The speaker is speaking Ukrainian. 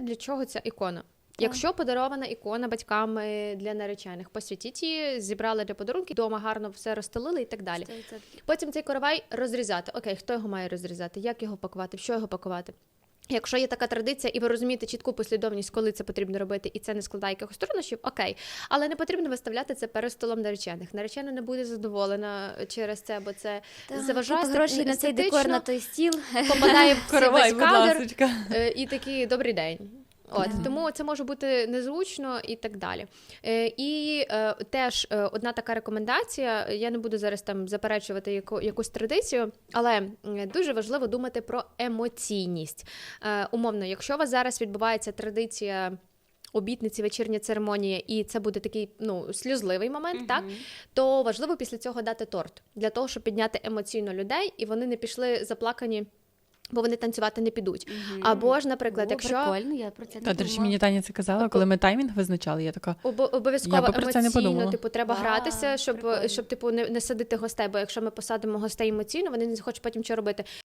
для чого ця ікона. Якщо подарована ікона батьками для наречених, посвятіть її, зібрали для подарунки, вдома гарно все розстелили і так далі. 100%. Потім цей коровай розрізати. Окей, хто його має розрізати? Як його пакувати? В що його пакувати? Якщо є така традиція, і ви розумієте чітку послідовність, коли це потрібно робити, і це не складає якихось труднощів, окей. Але не потрібно виставляти це перед столом наречених. Наречена не буде задоволена через це, бо це так, заважає гроші на цей декор на той стіл. попадає в кадр. Е, і такий добрий день. От Да. тому це може бути незручно і так далі. Е, і е, теж е, одна така рекомендація. Я не буду зараз там заперечувати яку, якусь традицію, але дуже важливо думати про емоційність. Е, умовно, якщо у вас зараз відбувається традиція. Обітниці, вечірня церемонія, і це буде такий ну сльозливий момент, так то важливо після цього дати торт для того, щоб підняти емоційно людей, і вони не пішли заплакані, бо вони танцювати не підуть. Або ж, наприклад, О, якщо прикольно, я про це не Та, до речі, мені Таня це казала, коли ми таймінг визначали, я така. Об, обов'язково Я би про це емоційно, Не типу, треба а, гратися, щоб, прикольно. щоб типу, не, не садити гостей, бо якщо ми посадимо гостей емоційно, вони не захочуть потім що робити.